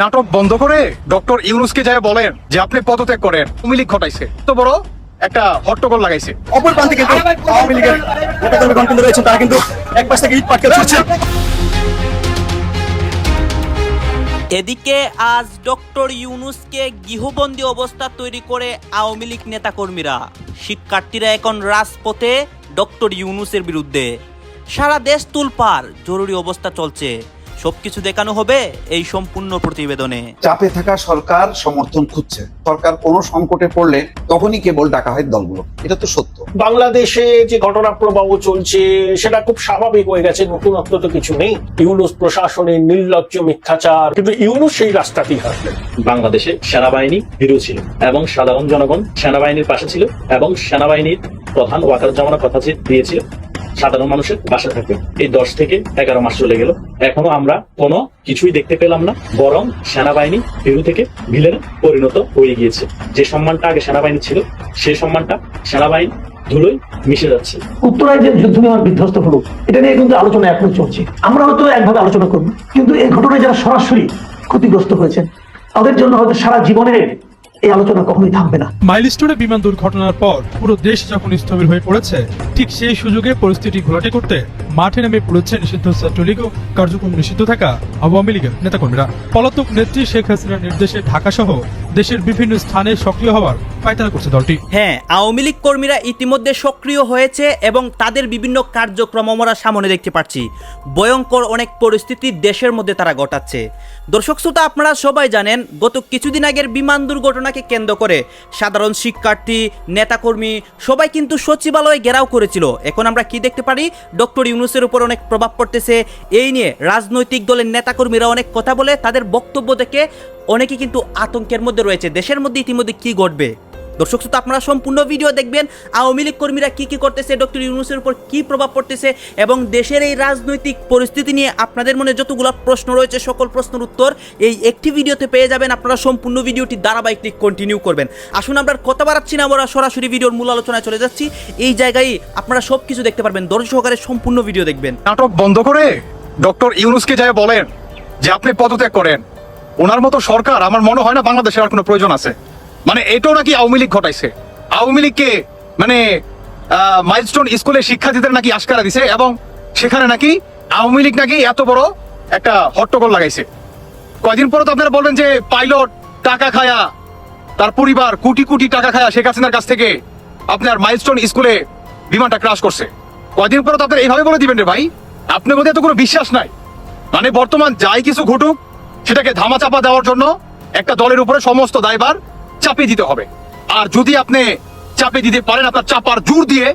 নাটক বন্ধ করে ডক্টর ইউনুসকে যায় বলেন যে আপনি পদত্যাগ করেন আওয়ামী লীগ ঘটাইছে। তো বড় একটা হট্টগোল লাগাইছে। অপর প্রান্তে কিন্তু আওয়ামী লীগের নেতাকর্মীগণ কিন্তু রয়েছেন তারা কিন্তু এক পাশ থেকে ইট পাটকে ছুটছে এদিকে আজ ডক্টর ইউনুসকে গৃহবন্দী অবস্থা তৈরি করে আওয়ামী লীগ নেতাকর্মীরা। শিক্ষার্থীরা এখন রাজপথে ডক্টর ইউনুসের বিরুদ্ধে। সারা দেশ তুলপার জরুরি অবস্থা চলছে। সবকিছু দেখানো হবে এই সম্পূর্ণ প্রতিবেদনে। চাপে থাকা সরকার সমর্থন খুঁজছে। সরকার কোনো সংকটে পড়লে তখনই কেবল ডাকা হয় দলগুলো। এটা তো সত্য। বাংলাদেশে যে ঘটনা প্রবাহ চলছে সেটা খুব স্বাভাবিক হয়ে গেছে। নতুনত্ব তো কিছু নেই। ইউনুস প্রশাসনের নির্লজ্জ মিথ্যাচার। কিন্তু ইউনুস সেই রাস্তাতেই হাঁটলেন। বাংলাদেশে সেনাবাহিনী হিরো ছিল এবং সাধারণ জনগণ সেনাবাহিনীর পাশে ছিল এবং সেনাবাহিনীর প্রধান ওয়াকারুজ্জামানের কথা দিয়েছিল সাধারণ মানুষের পাশে থাকবে। এই দশ থেকে এগারো মাস চলে গেল। এখনও আমরা কোনো কিছুই দেখতে পেলাম না, বরং সেনাবাহিনী হিরো থেকে ভিলেনে পরিণত হয়ে গিয়েছে। যে সম্মানটা আগে সেনাবাহিনী ছিল, সেই সম্মানটা সেনাবাহিনী ধুলোয় মিশে যাচ্ছে। উত্তরায় যে যুদ্ধ বিমান বিধ্বস্ত হলো। এটা নিয়ে কিন্তু আলোচনা এখনও চলছে। আমরা হয়তো একভাবে আলোচনা করব, কিন্তু এই ঘটনায় যারা সরাসরি ক্ষতিগ্রস্ত হয়েছেন, তাদের জন্য হয়তো সারা জীবনের এই আলোচনা কখনোই থামবে না। মাইলস্টোনে বিমান দুর্ঘটনার পর পুরো দেশ যখন স্থবির হয়ে পড়েছে ঠিক সেই সুযোগে পরিস্থিতি ঘোলাটে করতে মাঠে নেমে পড়েছে নিষিদ্ধ ছাত্রলীগ ও কার্যক্রম নিষিদ্ধ থাকা আওয়ামী লীগের নেতাকর্মীরা। পলাতক নেত্রী শেখ হাসিনার নির্দেশে ঢাকা সহ দেশের বিভিন্ন স্থানে সক্রিয় হওয়ার পায়তারা করছে দলটি। হ্যাঁ আওয়ামী লীগ কর্মীরা ইতিমধ্যে সক্রিয় হয়েছে এবং তাদের বিভিন্ন কার্যক্রম আমরা সামনে দেখতে পাচ্ছি। ভয়ঙ্কর অনেক পরিস্থিতি দেশের মধ্যে তারা ঘটাচ্ছে। দর্শক শ্রোতা আপনারা সবাই জানেন গত কিছুদিন আগের বিমান দুর্ঘটনাকে কেন্দ্র করে। সাধারণ শিক্ষার্থী, নেতাকর্মী, সবাই কিন্তু সচিবালয়ে ঘেরাও করেছিল। এখন আমরা কি দেখতে পারি? ডক্টর ইউনুসের উপর অনেক প্রভাব পড়তেছে। এই নিয়ে রাজনৈতিক দলের নেতাকর্মীরা অনেক কথা বলে, তাদের বক্তব্য দেখে অনেকে কিন্তু আতঙ্কের মধ্যে রয়েছে। দেশের মধ্যে ইতিমধ্যে কি ঘটবে? দর্শক শ্রোতা, আপনারা সম্পূর্ণ ভিডিও দেখবেন, আওয়ামী লীগ কর্মীরা কী কী করতেছে, ডক্টর ইউনুসের উপর কী প্রভাব পড়তেছে এবং দেশের এই রাজনৈতিক পরিস্থিতি নিয়ে আপনাদের মনে যতগুলো প্রশ্ন রয়েছে, সকল প্রশ্নের উত্তর এই একটি ভিডিওতে পেয়ে যাবেন। আপনারা সম্পূর্ণ ভিডিওটি ধারাবাহিকটি কন্টিনিউ করবেন। আসুন আমরা কথা বাড়াচ্ছি না, আমরা সরাসরি ভিডিওর মূল আলোচনায় চলে যাচ্ছি। এই জায়গায় আপনারা সব কিছু দেখতে পারবেন। দর্শক সহকারে সম্পূর্ণ ভিডিও দেখবেন। নাটক বন্ধ করে ডক্টর ইউনুসকে যায় বলেন যে, আপনি পদত্যাগ করেন। ওনার মতো সরকার, আমার মনে হয় না বাংলাদেশের আর কোনো প্রয়োজন আছে। মানে এটাও নাকি আওয়ামী লীগ ঘটাইছে? আওয়ামী লীগকে মানে মাইলস্টোন স্কুলের শিক্ষার্থীদের নাকি আশকারা দিছে এবং সেখানে নাকি আওয়ামী লীগ নাকি এত বড় একটা হট্টগোল লাগাইছে। কয়দিন পরে তো আপনারা বলবেন যে, পাইলট, টাকা খায়া, তার পরিবার কোটি কোটি টাকা খায়া শেখ হাসিনার কাছ থেকে আপনার মাইলস্টোন স্কুলে বিমানটা ক্রাশ করছে। কয়দিন পরে তো আপনার এইভাবে বলে দিবেন রে ভাই? আপনার মধ্যে এত কোনো বিশ্বাস নাই। মানে বর্তমান যাই কিছু ঘটুক, সেটাকে ধামাচাপা দেওয়ার জন্য একটা দলের উপরে সমস্ত দায়ভার চাপিয়ে দিতে হবে। আর যদি আপনি চাপিয়ে দিতে পারেন আপনার চাপার জোর দিয়ে,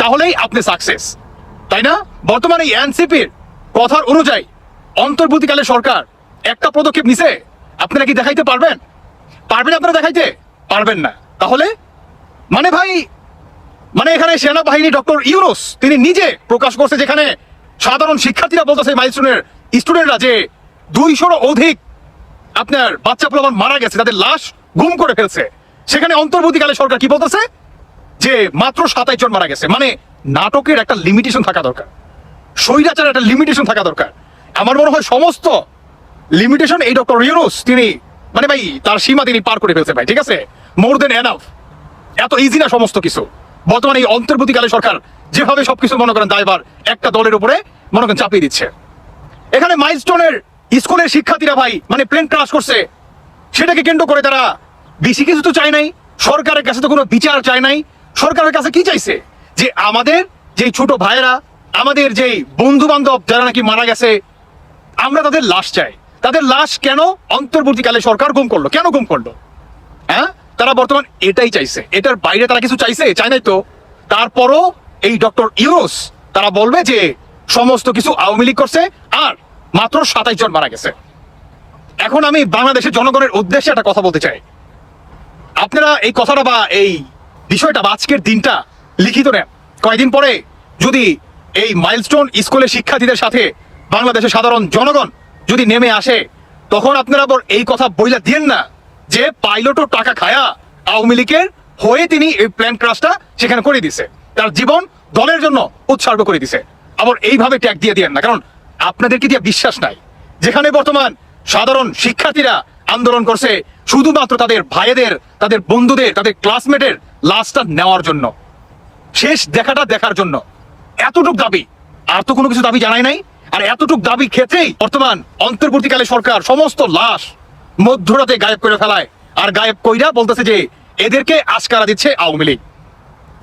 তাহলেই আপনি সাকসেস তাই না? বর্তমানে এনসিপির কথার অনুযায়ী অন্তর্বর্তীকালে সরকার একটা পদক্ষেপ নিছে। আপনারা কি দেখাইতে পারবেন? পারবেন আপনারা দেখাইতে? পারবেন না। তাহলে? মানে ভাই মানে এখানে সেনাবাহিনী ডক্টর ইউরোস তিনি নিজে প্রকাশ করছে যেখানে সাধারণ শিক্ষার্থীরা বলতেছে, মাইলস্টোনের স্টুডেন্টরা যে দুইশোর অধিক আপনার বাচ্চা প্রমাণ মারা গেছে, তাদের লাশ গুম করে ফেলছে। সেখানে অন্তর্বর্তীকালে সরকার কি বলতেছে? যে মাত্র সাতাইশ জন মারা গেছে। মানে নাটকের একটা লিমিটেশন থাকা দরকার। স্বৈরাচারের একটা লিমিটেশন থাকা দরকার। আমার মনে হয় সমস্ত লিমিটেশন এই ডক্টর ইউনুস, তিনি মানে ভাই, তার সীমা তিনি পার করে ফেলছে ভাই, ঠিক আছে? মোর দেন এনাফ এত ইজি না সমস্ত কিছু। বর্তমানে এই অন্তর্বর্তীকালে সরকার যেভাবে সবকিছু মনে করেন দায়ভার, একটা দলের উপরে মনে করেন চাপিয়ে দিচ্ছে। এখানে মাইলস্টোনের স্কুলের শিক্ষার্থীরা ভাই মানে প্লেন ক্রাশ করছে। সেটাকে কেন্দ্র করে তারা বেশি কিছু তো চায় নাই, সরকারের কাছে তো কোনো বিচার চায় নাই, সরকারের কাছে কি চাইছে? যে আমাদের যেই ছোট ভাইয়েরা, আমাদের যেই বন্ধু বান্ধব যারা নাকি মারা গেছে, আমরা তাদের লাশ চাই। তাদের লাশ কেন অন্তর্বর্তীকালে সরকার গুম করল? কেন গুম করল? হ্যাঁ? তারা বর্তমান এটাই চাইছে। এটার বাইরে তারা কিছু চাইছে? চায় নাই তো? তারপরও এই ডক্টর ইউরোস তারা বলবে যে সমস্ত কিছু আওয়ামী লীগ করছে, আর মাত্র সাতাইশ জন মারা গেছে। এখন আমি বাংলাদেশের জনগণের উদ্দেশ্যে একটা কথা বলতে চাই। আপনারা এই কথাটা বা এই বিষয়টা বা আজকের দিনটা লিখিত নেন। কয়েকদিন পরে যদি এই মাইলস্টোন স্কুলের শিক্ষার্থীদের সাথে বাংলাদেশের সাধারণ জনগণ যদি নেমে আসে, তখন আপনারা এই কথা বইলা দিয়েন না যে পাইলটও টাকা খায়া আওয়ামী লীগের হয়ে তিনি এই প্ল্যান ক্রাশটা সেখানে করে দিছে। তার জীবন দলের জন্য উৎসর্গ করে দিছে। আবার এইভাবে ট্যাগ দিয়ে দিয়েন না। কারণ আপনাদেরকে দিয়ে বিশ্বাস নাই? যেখানে বর্তমান সাধারণ শিক্ষার্থীরা আন্দোলন করছে শুধুমাত্র তাদের ভাইয়েদের তাদের বন্ধুদের, তাদের ক্লাসমেটের লাশটা নেওয়ার জন্য। শেষ দেখাটা দেখার জন্য। এতটুক দাবি, আর তো কোনো কিছু দাবি জানাই নাই। আর এতটুক দাবি ক্ষেত্রেই বর্তমান অন্তর্বর্তীকালে সরকার সমস্ত লাশ মধ্যরাতে গায়েব করে ফেলায়। আর গায়েব কইরা বলতেছে যে, এদেরকে আশকারা দিচ্ছে আওয়ামী লীগ।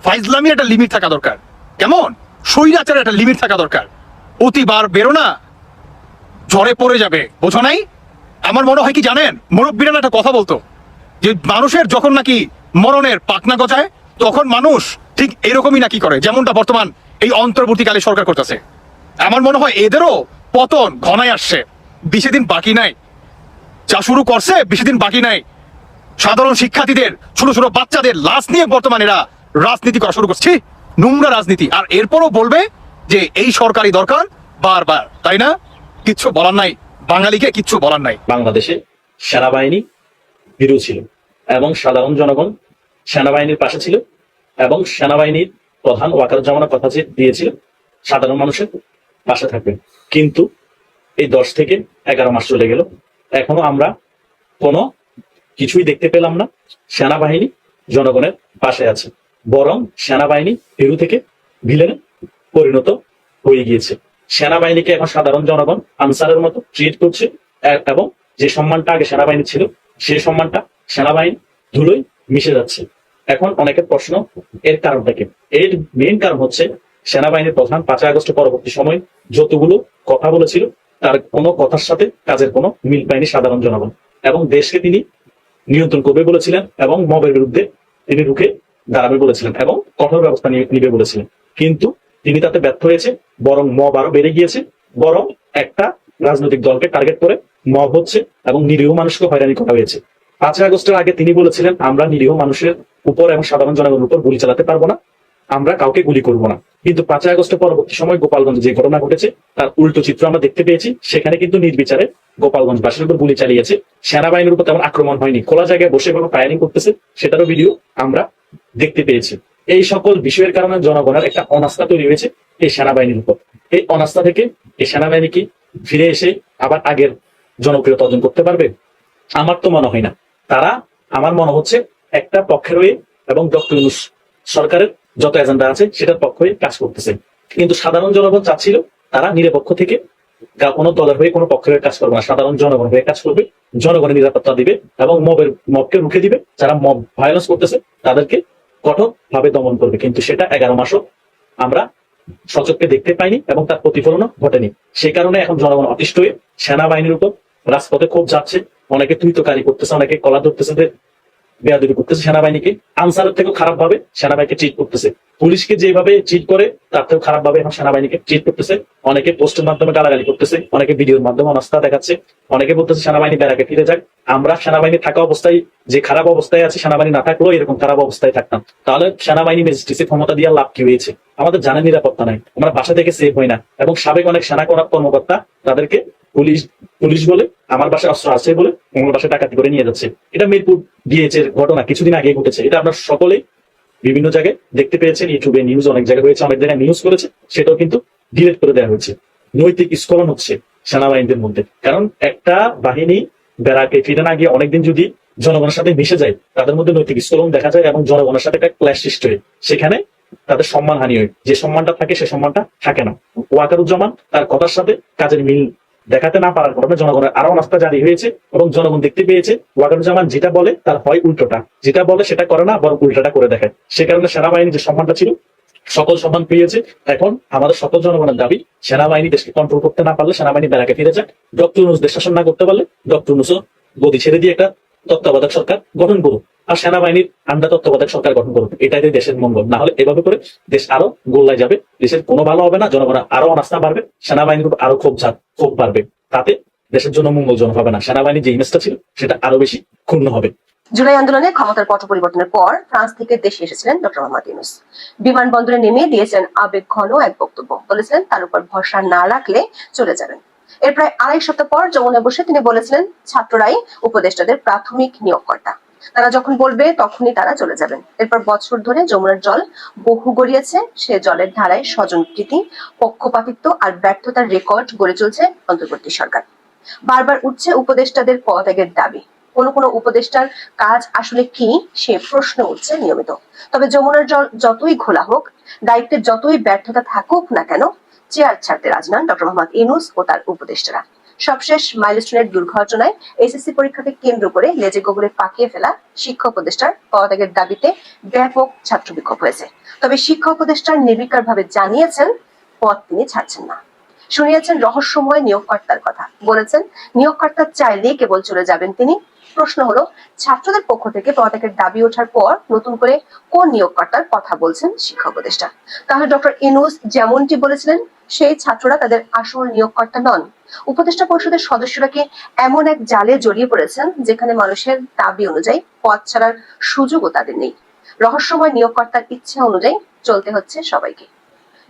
ফাইজলামির একটা লিমিট থাকা দরকার। কেমন? স্বৈরাচারের একটা লিমিট থাকা দরকার। অতিবার বেরো না পড়ে যাবে, বোঝো নাই? আমার মনে হয় কি জানেন? মুরব্বীরা একটা কথা বলতো, যে মানুষের যখন নাকি মরণের পাকনা গজায়, তখন মানুষ ঠিক এরকমই নাকি করে, যেমনটা বর্তমান এই অন্তর্বর্তীকালে সরকার করতেছে। আমার মনে হয় এদেরও পতন ঘনায় আসছে। বেশি দিন বাকি নাই। যা শুরু করছে, বেশি দিন বাকি নাই। সাধারণ শিক্ষার্থীদের, ছোট ছোট বাচ্চাদের লাশ নিয়ে বর্তমান এরা রাজনীতি করা শুরু করছে। নোংরা রাজনীতি। আর এরপরও বলবে যে এই সরকারি দরকার, বারবার। তাই না? কিচ্ছু বলার নাই। বাঙালিকে কিচ্ছু বলার নাই। বাংলাদেশে সেনাবাহিনী হিরো ছিল এবং সাধারণ জনগণ সেনাবাহিনীর পাশে ছিল এবং সেনাবাহিনীর প্রধান ওয়াকার ওয়াকারুজ্জামানের কথা দিয়েছিল, সাধারণ মানুষের পাশে থাকবে। কিন্তু এই দশ থেকে এগারো মাস চলে গেল। এখনও আমরা কোনো কিছুই দেখতে পেলাম না, সেনাবাহিনী জনগণের পাশে আছে। বরং সেনাবাহিনী হিরো থেকে ভিলেনে পরিণত হয়ে গিয়েছে। সেনাবাহিনীকে এখন সাধারণ জনগণ, আনসারের মতো ট্রিট করছে। এবং যে সম্মানটা আগে সেনাবাহিনী ছিল সেই সম্মানটা সেনাবাহিনী ধুলোই মিশে যাচ্ছে। এখন অনেকের প্রশ্ন, এর কারণটা কি? এর মেইন কারণ হচ্ছে সেনাবাহিনীর প্রধান পাঁচই আগস্ট পরবর্তী সময় যতগুলো কথা বলেছিল, তার কোনো কথার সাথে কাজের কোনো মিল পায়নি সাধারণ জনগণ। এবং দেশকে তিনি নিয়ন্ত্রণ করবে বলেছিলেন এবং মবের বিরুদ্ধে তিনি রুখে দাঁড়াবে বলেছিলেন এবং কঠোর ব্যবস্থা নিবে বলেছিলেন। কিন্তু তিনি তাতে ব্যর্থ হয়েছে, বরং মব আরও বেড়ে গিয়েছে, বরং একটা রাজনৈতিক দলকে টার্গেট করে মব হচ্ছে এবং নিরীহ মানুষকে হয়রানি করা হয়েছে। পাঁচই আগস্টের আগে তিনি বলেছিলেন, আমরা নিরীহ মানুষের উপর এবং সাধারণ জনগণের উপর গুলি চালাতে পারব না, আমরা কাউকে গুলি করব না। কিন্তু পাঁচই আগস্টের পরবর্তী সময় গোপালগঞ্জে যে ঘটনা ঘটেছে, তার উল্টো চিত্র আমরা দেখতে পেয়েছি। সেখানে কিন্তু নির্বিচারে গোপালগঞ্জবাসীর উপর গুলি চালিয়েছে। সেনাবাহিনীর উপর তেমন আক্রমণ হয়নি। খোলা জায়গায় বসে কোনো ফায়ারিং করতেছে, সেটারও ভিডিও আমরা দেখতে পেয়েছি। এই সকল বিষয়ের কারণে জনগণের একটা অনাস্থা তৈরি হয়েছে এই সেনাবাহিনীর উপর। এই অনাস্থা থেকে এই সেনাবাহিনী কি ফিরে এসে আবার আগের জনপ্রিয়তা অর্জন করতে পারবে? আমার তো মনে হয় না। তারা, আমার মনে হচ্ছে, একটা পক্ষের হয়ে এবং ডক্টর সরকারের যত এজেন্ডা আছে সেটার পক্ষ হয়ে কাজ করতেছে। কিন্তু সাধারণ জনগণ চাচ্ছিল তারা নিরপেক্ষ থেকে কোনো দলের হয়ে কোনো পক্ষের হয়ে কাজ করবে না। সাধারণ জনগণ হয়ে কাজ করবে, জনগণের নিরাপত্তা দিবে এবং মবের মবকে রুখে দিবে। যারা মব ভায়োলেন্স করতেছে তাদেরকে কঠোর ভাবে দমন করবে। কিন্তু সেটা এগারো মাসও আমরা সচককে দেখতে পাইনি এবং তার প্রতিফলনও ঘটেনি। সেই কারণে এখন জনগণ অতিষ্ঠ হয়ে সেনাবাহিনীর উপর রাজপথে ক্ষোভ যাচ্ছে। অনেকে তুইতকারী করতেছে, অনেকে কলা ধরতেছে বেয়াদুরি করতেছে সেনাবাহিনীকে। আনসারের থেকেও খারাপ ভাবে সেনাবাহিনীকে ট্রিট করতেছে। পুলিশকে যেভাবে ট্রিট করে, তার থেকেও খারাপ ভাবে এখন সেনাবাহিনীকে ট্রিট করতেছে। অনেকে পোস্টের মাধ্যমে গালাগালি করতেছে, অনেকে ভিডিওর মাধ্যমে অনাস্থা দেখাচ্ছে, অনেকে বলতেছে সেনাবাহিনী বেড়াকে ফিরে যাক। আমরা সেনাবাহিনী থাকা অবস্থায়, যে খারাপ অবস্থায় আছে সেনাবাহিনী না থাকলেও এরকম খারাপ অবস্থায় থাকতাম। তাহলে সেনাবাহিনী ম্যাজিস্ট্রেসি ক্ষমতা দিয়ে লাভ কি হয়েছে? আমাদের জানা নিরাপত্তা নাই। আমরা বাসা থেকে সেভ হই না। এবং সাবেক অনেক সেনা কর্মকর্তা তাদেরকে পুলিশ পুলিশ বলে, আমার বাসায় অস্ত্র আছে বলে আমার বাসায় ডাকাতি করে নিয়ে যাচ্ছে। এটা মিরপুর ডিএচ এর ঘটনা, কিছুদিন আগে ঘটেছে। এটা আপনার সকলেই বিভিন্ন জায়গায় দেখতে পেয়েছেন, ইউটিউবে নিউজ অনেক জায়গায় হয়েছে অনেক জায়গায় নিউজ করেছে, সেটাও কিন্তু ডিলেট করে দেওয়া হয়েছে। নৈতিক স্খলন হচ্ছে সেনাবাহিনীদের মধ্যে। কারণ একটা বাহিনী বেড়াকে ফিরে না গিয়ে অনেকদিন যদি জনগণের সাথে মিশে যায়, তাদের মধ্যে নৈতিক স্খলন দেখা যায় এবং জনগণের সাথে একটা ক্ল্যাশ সৃষ্টি হয়। সেখানে তাদের সম্মান হানি হয়। যে সম্মানটা থাকে, সে সম্মানটা থাকে না। ওয়াকারুজ্জামান তার কথার সাথে কাজের মিল দেখাতে না পারার কারণে জনগণের আরও নাস্তা জারি হয়েছে এবং জনগণ দেখতে পেয়েছে। ওয়াকারুজ্জামান যেটা বলে তার হয় উল্টোটা। যেটা বলে সেটা করে না, বরং উল্টোটা করে দেখায় সে কারণে সেনাবাহিনীর যে সম্মানটা ছিল, সকল সম্মান পেয়েছে। এখন আমাদের সকল জনগণের দাবি, সেনাবাহিনী দেশকে কন্ট্রোল করতে না পারলে সেনাবাহিনী বেড়াকে ফিরে যাক। ডক্টর ইউনুস দেশ শাসন না করতে পারলে ডক্টর ইউনুসও গদি ছেড়ে দিয়ে একটা তত্ত্বাবধায়ক সরকার গঠন করুক। আর সেনাবাহিনীর আন্ডার তত্ত্বাবধায়ক সরকার গঠন করুক। এটাই দেশের মঙ্গল। না হলে এভাবে করে দেশ আরও গোল্লায় যাবে। দেশের কোনো ভালো হবে না, জনগণের আরও অনাস্থা বাড়বে, সেনাবাহিনীর উপর আরও ক্ষোভ ঝাড় ক্ষোভ বাড়বে। তাতে দেশের জন্য মঙ্গলজনক হবে না। সেনাবাহিনীর যে ইমেজটা ছিল, সেটা আরও বেশি ক্ষুণ্ণ হবে। জুলাই আন্দোলনে ক্ষমতার পট পরিবর্তনের পর ফ্রান্স থেকে দেশে এসেছিলেন ডক্টর মোহাম্মদ ইউনুস। বিমানবন্দরে নেমে দিয়েছেন আবেগ ঘন এক বক্তব্য। বলেছিলেন, তার উপর ভরসা না রাখলে চলে যাবেন। এর প্রায় আড়াই সপ্তাহ পর যমুনায় বসে তিনি বলেছিলেন, ছাত্ররাই উপদেষ্টাদের প্রাথমিক নিয়োগকর্তা। তারা যখন বলবে, তখনই তারা চলে যাবেন। এরপর বছর ধরে যমুনার জল বহু গড়িয়েছে। সে জলের ধারায় স্বজনপ্রীতি পক্ষপাতিত্ব আর ব্যর্থতার রেকর্ড গড়ে চলছে অন্তর্বর্তী সরকার। বারবার উঠছে উপদেষ্টাদের পদত্যাগের দাবি। কোন কোন উপদেষ্টার কাজ আসলে কি, সে প্রশ্ন উঠছে নিয়মিত। তবে যমুনার জল যতই ঘোলা হোক, দায়িত্বের যতই ব্যর্থতা থাকুক না কেন, চেয়ার ছাড়তে রাজি নন ডক্টর মোহাম্মদ ইনুস ও তার উপদেষ্টারা। সবশেষ মাইলস্টোনের দুর্ঘটনায় এসএসসি পরীক্ষাকে কেন্দ্র করে লেজে গোবরে পাকিয়ে ফেলা শিক্ষা উপদেষ্টার পদত্যাগের দাবিতে ব্যাপক ছাত্র বিক্ষোভ হয়েছে। তবে শিক্ষক উপদেষ্টার নির্বিকার ভাবে জানিয়েছেন পদ তিনি ছাড়ছেন না। শুনিয়েছেন রহস্যময় নিয়োগকর্তার কথা। বলেছেন, নিয়োগকর্তা চাইলেই কেবল চলে যাবেন তিনি। প্রশ্ন হলো, ছাত্রদের পক্ষ থেকে পদত্যাগের দাবি ওঠার পর নতুন করে কোন নিয়োগকর্তার কথা বলছেন শিক্ষা উপদেষ্টা? তাহলে ডক্টর ইনুস যেমনটি বলেছিলেন, সেই ছাত্ররা তাদের আসল নিয়োগকর্তা নন। উপদেষ্টা পরিষদের সদস্যরা কি এমন এক জালে জড়িয়ে পড়েছেন, যেখানে মানুষের দাবি অনুযায়ী পদ ছাড়ার সুযোগও তাদের নেই? রহস্যময় নিয়োগকর্তার ইচ্ছা অনুযায়ী চলতে হচ্ছে সবাইকে।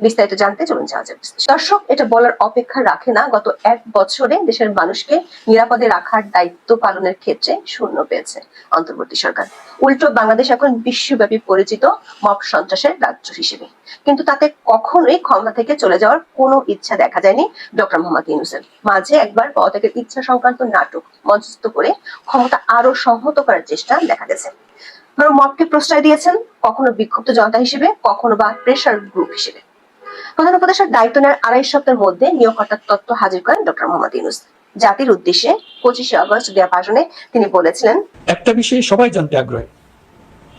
বিস্তারিত জানতে চলুন যাওয়া দর্শক, এটা বলার অপেক্ষা রাখে না। গত এক বছরে দেশের মানুষকে নিরাপদে রাখার দায়িত্ব পালনের ক্ষেত্রে শূন্য পেয়েছে অন্তর্বর্তী সরকার। উল্টো, বাংলাদেশ এখন বিশ্বব্যাপী পরিচিত মব সন্ত্রাসের রাজ্য হিসেবে। কিন্তু তাতে কখনোই ক্ষমতা থেকে চলে যাওয়ার কোনো ইচ্ছা দেখা যায়নি ডক্টর মোহাম্মদ ইউনুসের। মাঝে একবার পদত্যাগের ইচ্ছা সংক্রান্ত নাটক মঞ্চস্থ করে ক্ষমতা আরও সংহত করার চেষ্টা দেখা গেছে। মবকে প্রশ্রয় দিয়েছেন কখনো বিক্ষুব্ধ জনতা হিসেবে, কখনো বা প্রেশার গ্রুপ হিসেবে। প্রধান উপদেষ্টার দায়িত্ব নেওয়ার আড়াই সপ্তাহের মধ্যে নিয়োগকর্তার তত্ত্ব হাজির করেন ডক্টর মোহাম্মদ ইউনুস। জাতির উদ্দেশ্যে পঁচিশে আগস্ট দেওয়া ভাষণে তিনি বলেছিলেন, একটা বিষয়ে সবাই জানতে আগ্রহী।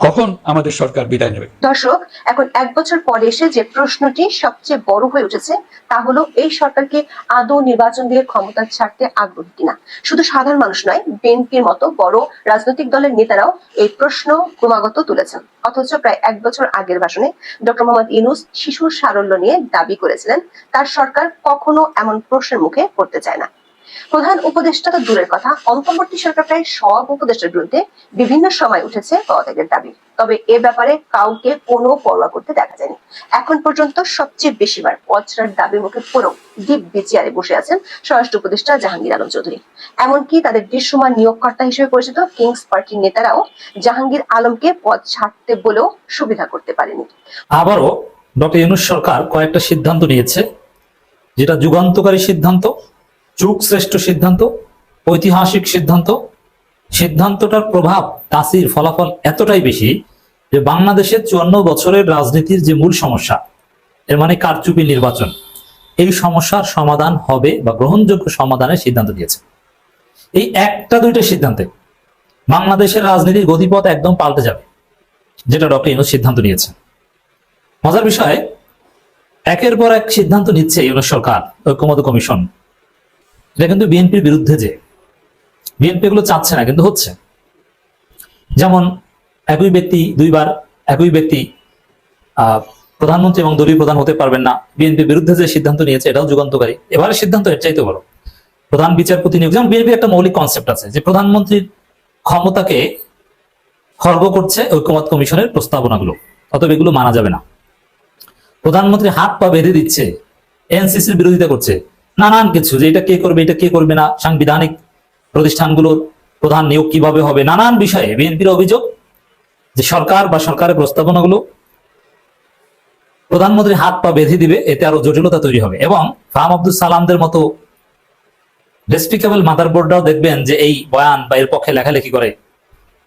কখন আমাদের সরকার বিদায় নেবে? দর্শক, এখন এক বছর পরে এসে যে প্রশ্নটি সবচেয়ে বড় হয়ে উঠেছে, তা হলো, এই সরকারকে আদৌ নির্বাচন দিয়ে ক্ষমতা ছাড়তে আগ্রহী কিনা? শুধু সাধারণ মানুষ নয়, বিএনপির মতো বড় রাজনৈতিক দলের নেতারাও এই প্রশ্ন ক্রমাগত তুলেছেন। অথচ প্রায় এক বছর আগের ভাষণে ডক্টর মোহাম্মদ ইনুস শিশুর সারল্য নিয়ে দাবি করেছিলেন, তার সরকার কখনো এমন প্রশ্নের মুখে পড়তে চায় না। প্রধান উপদেষ্টা তো দূরের কথা। অন্তর্বর্তী সরকার প্রায় সব উপদেষ্টার বিরুদ্ধে বিভিন্ন সময় উঠেছে পদত্যাগের দাবি। তবে এ ব্যাপারে কাউকে কোনো পরোয়া করতে দেখা যায়নি। এখন পর্যন্ত সবচেয়ে বেশিবার পদ ছাড়ার দাবির মুখে পড়েও দ্বীপ বিচিয়ারে বসে আছেন স্বরাষ্ট্র উপদেষ্টা জাহাঙ্গীর আলম চৌধুরী। এমনকি তাদের দৃশ্যমান নিয়োগকর্তা হিসেবে পরিচিত কিংস পার্টির নেতারাও জাহাঙ্গীর আলমকে পদ ছাড়তে বলেও সুবিধা করতে পারেনি। আবারও ডক্টর ইউনুস সরকার কয়েকটা সিদ্ধান্ত নিয়েছে, যেটা যুগান্তকারী সিদ্ধান্ত। যুগ শ্রেষ্ঠ সিদ্ধান্ত, ঐতিহাসিক সিদ্ধান্ত। সিদ্ধান্তটার প্রভাব তাসির ফলাফল এতটাই বেশি যে বাংলাদেশের চুয়ান্ন বছরের রাজনীতির যে মূল সমস্যা, এর মানে কারচুপি নির্বাচন, এই সমস্যার সমাধান হবে বা গ্রহণযোগ্য সমাধানের সিদ্ধান্ত দিয়েছে। এই একটা দুইটা সিদ্ধান্তে বাংলাদেশের রাজনীতির গতিপথ একদম পাল্টে যাবে, যেটা ডক্টর ইউনুস সিদ্ধান্ত নিয়েছে। মজার বিষয়, একের পর এক সিদ্ধান্ত নিচ্ছে ইউনুস সরকার, ঐক্যমত কমিশন। এটা কিন্তু বিএনপির বিরুদ্ধে যে, বিএনপি এগুলো চাচ্ছে না, কিন্তু হচ্ছে। যেমন একই ব্যক্তি দুইবার একই ব্যক্তি প্রধানমন্ত্রী এবং দলীয় প্রধান হতে পারবেন না, বিএনপির বিরুদ্ধে যে সিদ্ধান্ত নিয়েছে এটাও যুগান্তকারী। এবারের সিদ্ধান্ত এর চাইতে বড়। প্রধান বিচারপতি নিয়োগ, যেমন বিএনপির একটা মৌলিক কনসেপ্ট আছে যে প্রধানমন্ত্রীর ক্ষমতাকে খর্ব করছে ঐক্যমত কমিশনের প্রস্তাবনাগুলো, অতএব এগুলো মানা যাবে না। প্রধানমন্ত্রী হাত পা বেঁধে দিচ্ছে, এনসিসির বিরোধিতা করছে নানান কিছু যে এটা কে করবে, এটা কে করবে না, সাংবিধানিক প্রতিষ্ঠানগুলোর প্রধান নিয়োগ কীভাবে হবে, নানান বিষয়ে বিএনপির অভিযোগ যে সরকার বা সরকারের প্রস্তাবনাগুলো প্রধানমন্ত্রী হাত পা বেঁধে দিবে, এতে আরও জটিলতা তৈরি হবে। এবং ফাহাম আব্দুল সালামদের মতো ডেসপিকেবল মাদারবোর্ডরাও দেখবেন যে এই বয়ান বা এর পক্ষে লেখালেখি করে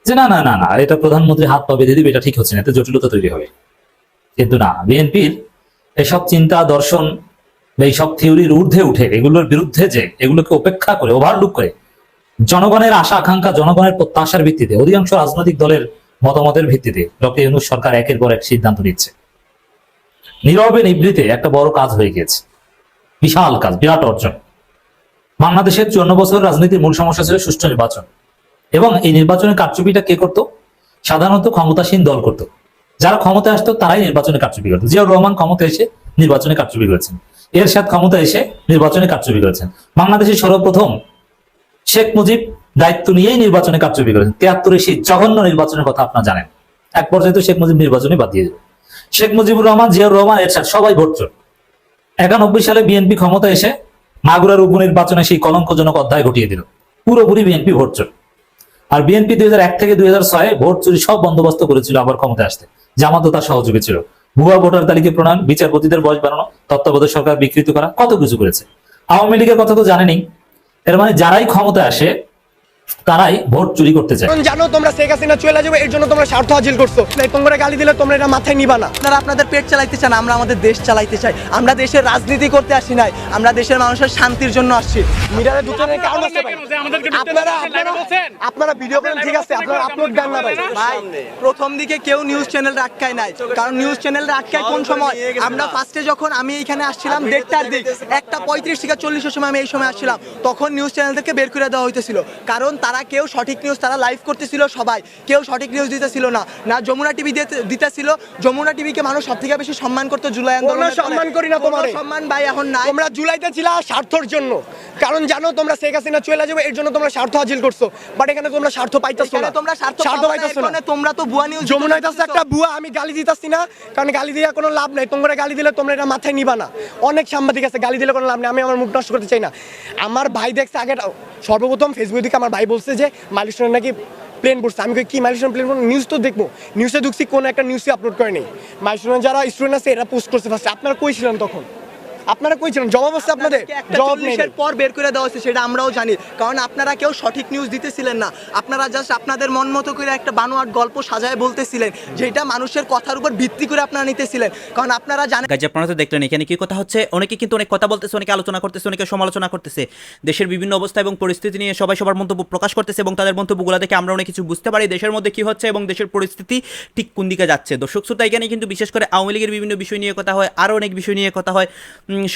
যে না না না না, এটা প্রধানমন্ত্রী হাত পা বেঁধে দিবে, এটা ঠিক হচ্ছে না, এতে জটিলতা তৈরি হবে। কিন্তু না, বিএনপির এসব চিন্তা দর্শন বা এইসব থিওরির ঊর্ধ্বে উঠে, এগুলোর বিরুদ্ধে যে, এগুলোকে উপেক্ষা করে ওভারলুক করে, জনগণের আশা, আকাঙ্ক্ষা, জনগণের প্রত্যাশার ভিত্তিতে, অধিকাংশ রাজনৈতিক দলের মতামতের ভিত্তিতে, ডক্টর ইউনুস সরকার একের পর এক সিদ্ধান্ত নিচ্ছে। নীরবে নিবৃতে একটা বড় কাজ হয়ে গিয়েছে। বিশাল কাজ, বিরাট অর্জন। বাংলাদেশের চুয়ান্ন বছর রাজনীতির মূল সমস্যা ছিল সুষ্ঠু নির্বাচন। এবং এই নির্বাচনের কারচুপিটা কে করত? সাধারণত ক্ষমতাসীন দল করত। যারা ক্ষমতায় আসতো, তারাই নির্বাচনে কারচুপি করতো। জিয়াউর রহমান ক্ষমতা এসে নির্বাচনে কারচুপি করেছেন। এরশাদ ক্ষমতা এসে নির্বাচনে কারচুপি করেছেন। বাংলাদেশের সর্বপ্রথম শেখ মুজিব দায়িত্ব নিয়েই নির্বাচনে কারচুপি করেছেন। তিয়াত্তরে সেই জঘন্য নির্বাচনের কথা আপনারা জানেন। এক পর্যায়ে তো শেখ মুজিব নির্বাচনে বাদ দিয়ে শেখ মুজিবুর রহমান, জিয়াউর রহমান, এরশাদ সবাই ভোট চোর একানব্বই সালে বিএনপি ক্ষমতা এসে মাগুরার উপনির্বাচনে সেই কলঙ্কজনক অধ্যায় ঘটিয়ে দিল। পুরোপুরি বিএনপি ভোট চোর আর বিএনপি দুই হাজার এক থেকে দুই ছয়ে ভোট চুরি সব বন্দোবস্ত করেছিল আবার ক্ষমতায় আসতে। জামাতও তার সহযোগী ছিল। ভুয়া ভোটার তালিকা প্রণয়ন, বিচারপতিদের বয়স বাড়ানো, তত্ত্বাবধায়ক সরকার বিকৃত করা, কত কিছু করেছে? আওয়ামী লীগের কথা তো জানেনি। এর মানে যারাই ক্ষমতা আসে তারাই ভোট চুরি করতে চায়। জানো তোমরা শেখ হাসিনা চলে যাবে এর জন্য তোমরা স্বার্থ হাসিল করছ। তাই তোমরা গালি দিলে তোমরা এটা মাথায় নিবা না। আপনারা আপনাদের পেট চালাইতে চান আমরা আমাদের দেশ চালাইতে চাই। আমরা দেশের রাজনীতি করতে আসি নাই আমরা দেশের মানুষের শান্তির জন্য আসছি। মিডিয়ারে দুটো কারণ আছে ভাই। আপনারা আপনারা আপনারা ভিডিও করেন ঠিক আছে আপনারা আপলোড দেন না ভাই। ভাই প্রথম দিকে কেউ নিউজ চ্যানেল আটকায় নাই। কারণ নিউজ চ্যানেল আটকায় কোন সময়? আমরা ফার্স্টে যখন আমি এখানে আসছিলাম দেড়টার দিক। একটা পঁয়ত্রিশ থেকে চল্লিশের সময় আমি এই সময় আসছিলাম। তখন নিউজ চ্যানেলদেরকে বের করে দেওয়া হইতেছিল। কারণ তারা কেউ সঠিক নিউজ তারা লাইভ করতেছিল সবাই। কেউ সঠিক নিউজ দিতেছিল না। না যমুনা টিভি দিতেছিল। যমুনা টিভিকে মানুষ সব থেকে বেশি সম্মান করতো জুলাই আন্দোলনের পরে। সম্মান করি না তোমারে। সম্মান ভাই এখন নাই। তোমরা জুলাইতে ছিল স্বার্থর জন্য। কারণ জানো তোমরা শেখ হাসিনা চলে যাবে এর জন্য তোমরা স্বার্থ হাসিল করছ। বাট এখানে তোমরা স্বার্থ পাইতেছো না। তোমরা স্বার্থ স্বার্থ পাইতেছো না। তোমরা তো ভুয়া নিউজ যমুনা হইতাছে একটা বুয়া আমি গালি দিতাছি না। কারণ গালি দিয়ে কোনো লাভ নাই। তোমরা গালি দিলে তোমরা এটা মাথায় নিবা না। অনেক সাংবাদিক আছে গালি দিলে কোনো লাভ নেই। আমি আমার মুখ নষ্ট করতে চাই না। আমার ভাই দেখছে আগে সর্বপ্রথম ফেসবুক দিকে আমার ভাই বলছে যে মালিশনের নাকি প্লেন পড়ছে আমি কি মালিশন প্লেন নিউজ তো দেখব। নিউজে ঢুকছি, কোনো একটা নিউজে আপলোড করেনি মালিশনের যারা স্টুডেন্ট আছে, এরা পোস্ট করছে ফার্স্ট আপনারা কই ছিলেন তখন? আপনারা কই ছিলেন? জবাব আছে আপনাদের। জবাব পর বের করে দেওয়া হয়েছে সেটা আমরাও জানি। কারণ আপনারা কেউ সঠিক নিউজ দিতেছিলেন না। আপনারা জাস্ট আপনাদের মন মতো করে একটা বানোয়াট গল্প সাজায় বলতেছিলেন যেটা মানুষের কথার উপর ভিত্তি করে আপনারা নিতেছিলেন। কারণ আপনারা জানেন কাজে আপনারা তো দেখলেন এখানে কি কথা হচ্ছে। অনেকে কিন্তু অনেক কথা বলতেছে অনেকে আলোচনা করতেছে অনেকে সমালোচনা করতেছে। দেশের বিভিন্ন অবস্থা এবং পরিস্থিতি নিয়ে সবাই সবার মন্তব্য প্রকাশ করতেছে এবং তাদের মন্তব্যগুলো দেখে আমরা অনেক কিছু বুঝতে পারি। দেশের মধ্যে কি হচ্ছে এবং দেশের পরিস্থিতি ঠিক কোন দিকে যাচ্ছে? দর্শক শ্রোতা এখানে কিন্তু বিশেষ করে আওয়ামী লীগের বিভিন্ন বিষয় নিয়ে কথা হয় আরও অনেক বিষয় নিয়ে কথা হয়।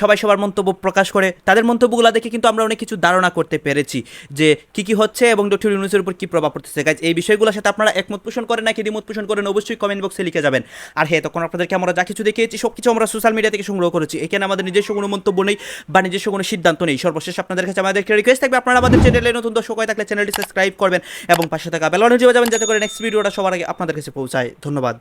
সবাই সবার মন্তব্য প্রকাশ করে। তাদের মন্তব্যগুলো দেখে কিন্তু আমরা অনেক কিছু ধারণা করতে পেরেছি যে কি কি হচ্ছে এবং ডক্টর ইউনুসের উপর কী প্রভাব পড়তেছে। গাইজ এই বিষয়গুলোর সাথে আপনারা একমত পোষণ করেন নাকি দ্বিমত পোষণ করেন অবশ্যই কমেন্ট বক্সে লিখে যাবেন। আর হ্যাঁ তখন আপনাদেরকে আমরা যা কিছু দেখিয়েছি সব কিছু আমরা সোশ্যাল মিডিয়া থেকে সংগ্রহ করেছি। এখানে আমাদের নিজস্ব কোনো মন্তব্য নেই বা নিজস্ব কোনো সিদ্ধান্ত নেই। সর্বশেষ আপনাদের কাছে আমাদের একটা রিকোয়েস্ট থাকবে, আপনারা আমাদের চ্যানেলে নতুন দর্শক হয়ে থাকলে চ্যানেলটি সাবস্ক্রাইব করবেন এবং পাশে থাকা বেলনে যাবেন, যাতে করে নেক্সট ভিডিওটা সবার আগে আপনাদের কাছে পৌঁছায়। ধন্যবাদ।